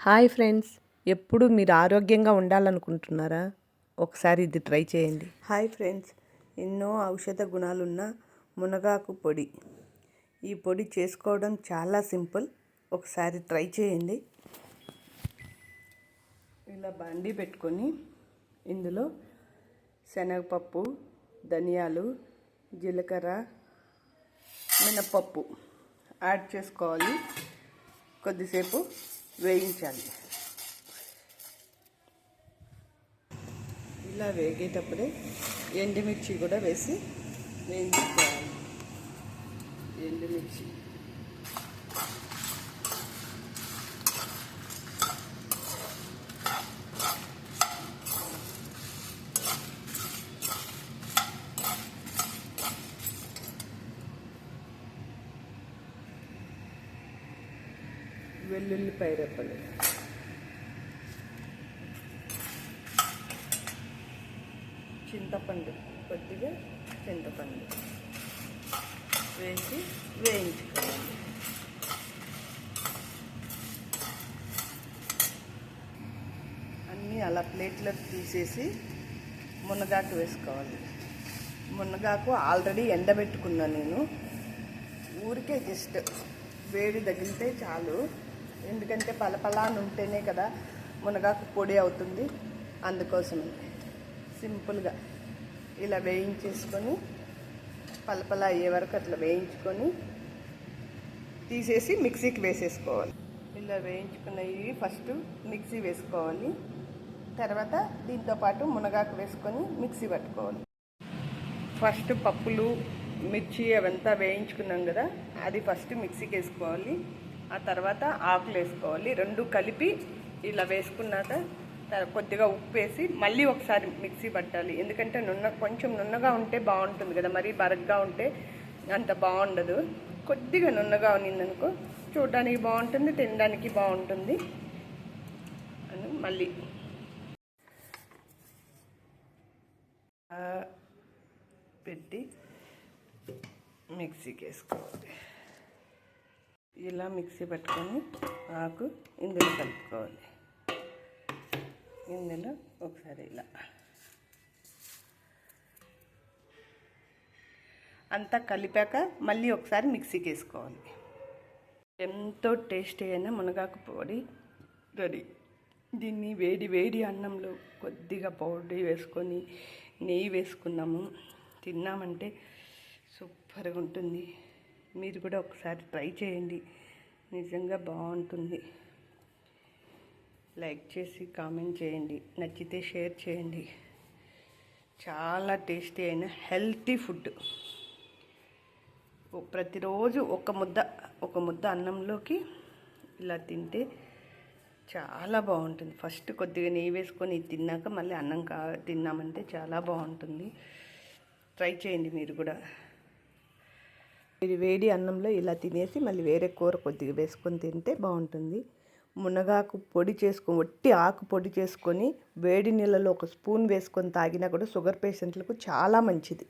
Hi friends ఎప్పుడు మీరు ఆరోగ్యంగా ఉండాలనుకుంటున్నారా? ఒకసారి ఇది ట్రై చేయండి. హాయ్ ఫ్రెండ్స్ ఎన్నో ఔషధ గుణాలున్న మునగాకు పొడి. ఈ పొడి చేసుకోవడం చాలా సింపుల్. ఒకసారి ట్రై చేయండి. ఇలా బండి పెట్టుకొని ఇందులో శనగపప్పు ధనియాలు జీలకర్ర మినపప్పు యాడ్ చేసుకోవాలి. కొద్దిసేపు వేయించాలి. ఇలా వేగేటప్పుడే ఎండుమిర్చి కూడా వేసి వేయించుకోవాలి. ఎండుమిర్చి. వెల్లుల్లిపాయ రెప్పలు. చింతపండు కొద్దిగా చింతపండు వేసి వేయించుకోవాలి. అన్నీ అలా ప్లేట్లోకి తీసేసి మునగాకు వేసుకోవాలి. మునగాకు ఆల్రెడీ ఎండబెట్టుకున్నాను నేను. ఊరికే జస్ట్ వేడి తగిలితే చాలు. ఎందుకంటే పలపలా అని ఉంటేనే కదా మునగాకు పొడి అవుతుంది. అందుకోసం సింపుల్గా ఇలా వేయించేసుకొని పలపల అయ్యే వరకు అట్లా వేయించుకొని తీసేసి మిక్సీకి వేసేసుకోవాలి. ఇలా వేయించుకున్నవి ఫస్ట్ మిక్సీ వేసుకోవాలి. తర్వాత దీంతో పాటు మునగాకు వేసుకొని మిక్సీ పట్టుకోవాలి. ఫస్ట్ పప్పులు మిర్చి అవంతా వేయించుకున్నాం కదా అది ఫస్ట్ మిక్సీకి వేసుకోవాలి. ఆ తర్వాత ఆకులు వేసుకోవాలి. రెండు కలిపి ఇలా వేసుకున్నాక కొద్దిగా ఉప్పు వేసి మళ్ళీ ఒకసారి మిక్సీ పట్టాలి. ఎందుకంటే నున్న కొంచెం నున్నగా ఉంటే బాగుంటుంది కదా. మరీ బరగ్గా ఉంటే అంత బాగుండదు. కొద్దిగా నున్నగా ఉన్నిందనుకో చూడడానికి బాగుంటుంది తినడానికి బాగుంటుంది అని మళ్ళీ. పెట్టి మిక్సీకి వేసుకోవాలి. ఇలా మిక్సీ పట్టుకొని ఆకు ఇందులో కలుపుకోవాలి. ఇందులో ఒకసారి ఇలా. అంతా కలిపాక మళ్ళీ ఒకసారి మిక్సీకి వేసుకోవాలి. ఎంతో టేస్టీ అయిన మునగాకు పొడి రెడీ. దీన్ని వేడి వేడి అన్నంలో కొద్దిగా పౌడర్ వేసుకొని నెయ్యి వేసుకున్నాము. తిన్నామంటే సూపర్గా ఉంటుంది. మీరు కూడా ఒకసారి ట్రై చేయండి. నిజంగా బాగుంటుంది. లైక్ చేసి కామెంట్ చేయండి. నచ్చితే షేర్ చేయండి. చాలా టేస్టీ అయిన హెల్తీ ఫుడ్. ప్రతిరోజు ఒక ముద్ద ఒక ముద్ద అన్నంలోకి ఇలా తింటే చాలా బాగుంటుంది. ఫస్ట్ కొద్దిగా నెయ్యి వేసుకొని తిన్నాక మళ్ళీ అన్నం కా తిన్నామంటే చాలా బాగుంటుంది. ట్రై చేయండి మీరు కూడా. ఇది వేడి అన్నంలో ఇలా తినేసి మళ్ళీ వేరే కూర కొద్దిగా వేసుకొని తింటే బాగుంటుంది. మునగాకు పొడి చేసుకొని ఒట్టి ఆకు పొడి చేసుకొని వేడి నీళ్ళలో ఒక స్పూన్ వేసుకొని తాగినా కూడా షుగర్ పేషెంట్లకు చాలా మంచిది.